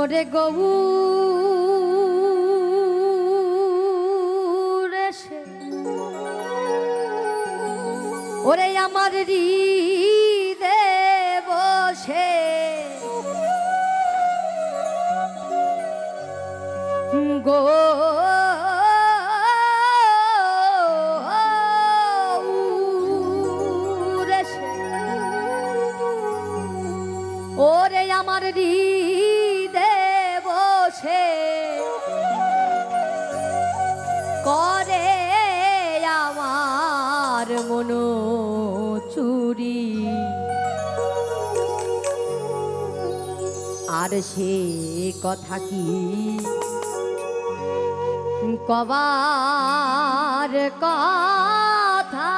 শোনোরে গৌ ওরে আমার হৃদে বসে। গো মন চুরি। আর সে কথা কি? কবার কথা।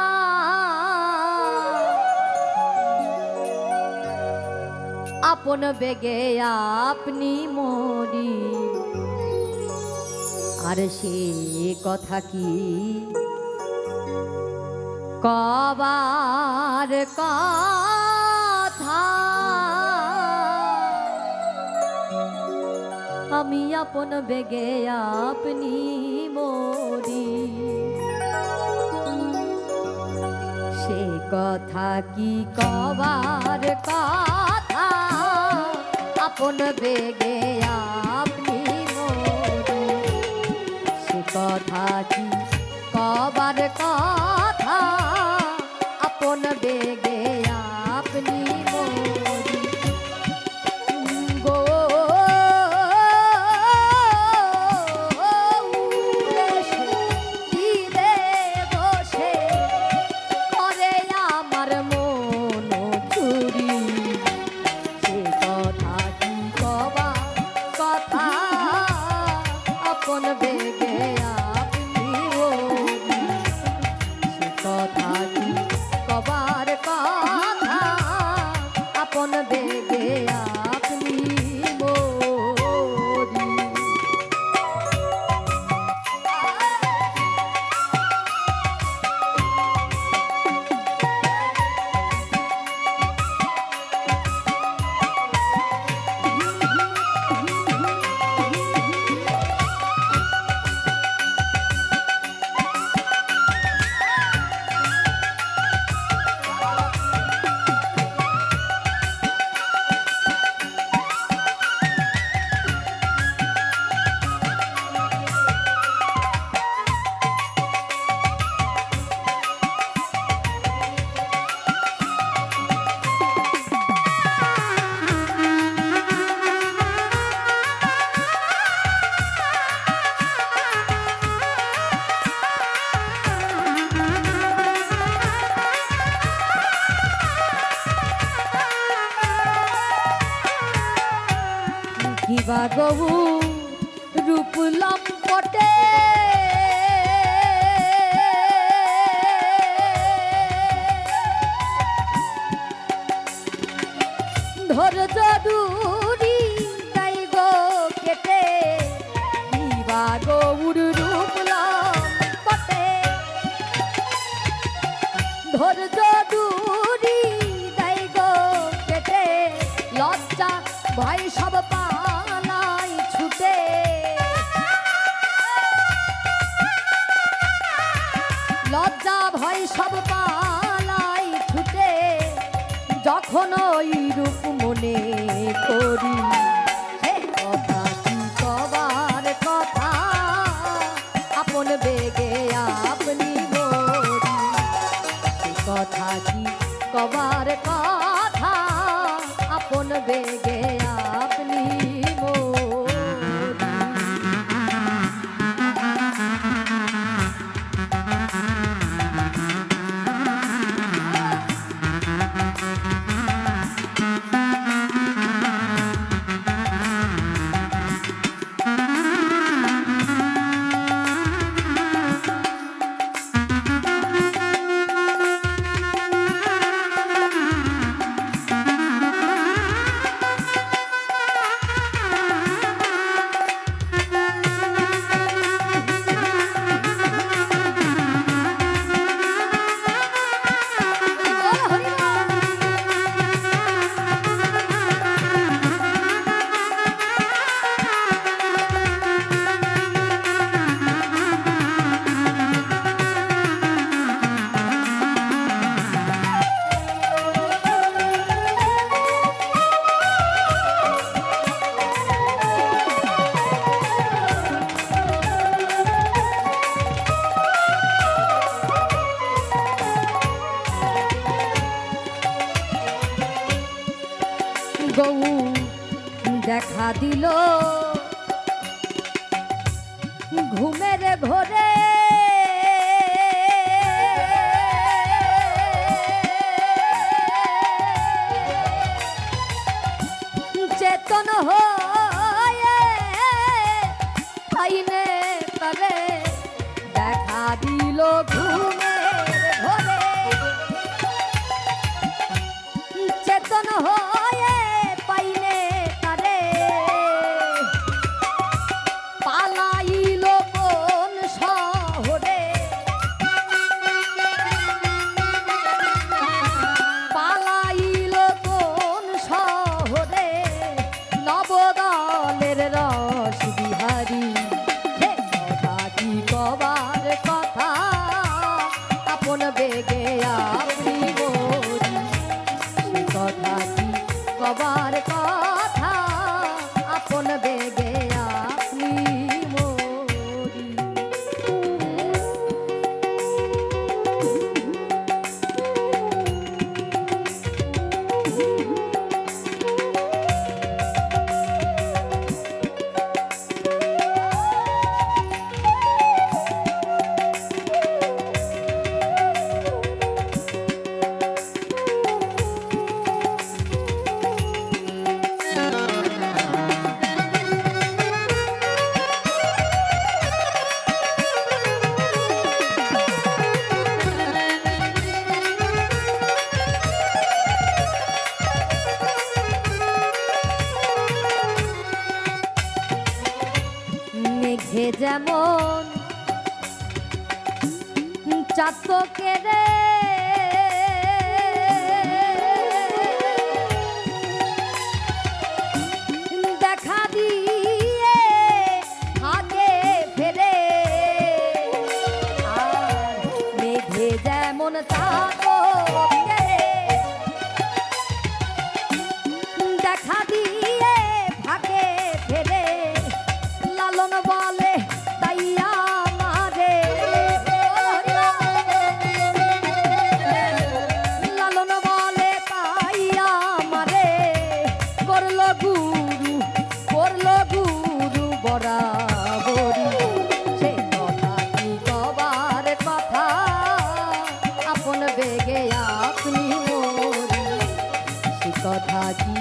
আপন বেগে আপনি মরি। আর সে কথা কি? কবার কথা। আমি আপন বেগে আপনি মরি। সে কথা কি কবার কথা? আপন বেগে আপনি মরি। সে কথা কি কবার কথা? বেগে কিবা গবু রূপ লম্পটে ধৈর্য দূরি তাই গো কেটে কিবা গৌর রূপ লম্পটে ধৈর্য দূরি সব পালাই ছুটে যখন ওই রূপ মনে করি কথা কি কবার কথা? আপন বেগে আপনি কথা কবার কথা? আপন বেগে দেখা দিল। কবার কথা আপন বেগে যেমন চাতকে রে। আগে মেঘে যেমন চাতকে কথা কি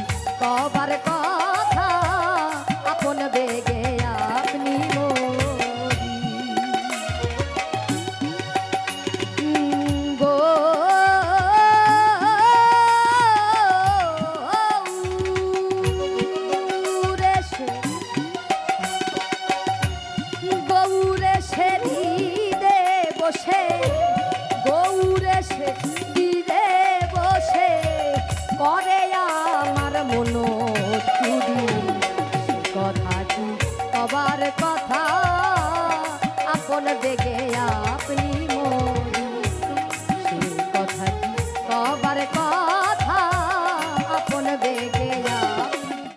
vámonos.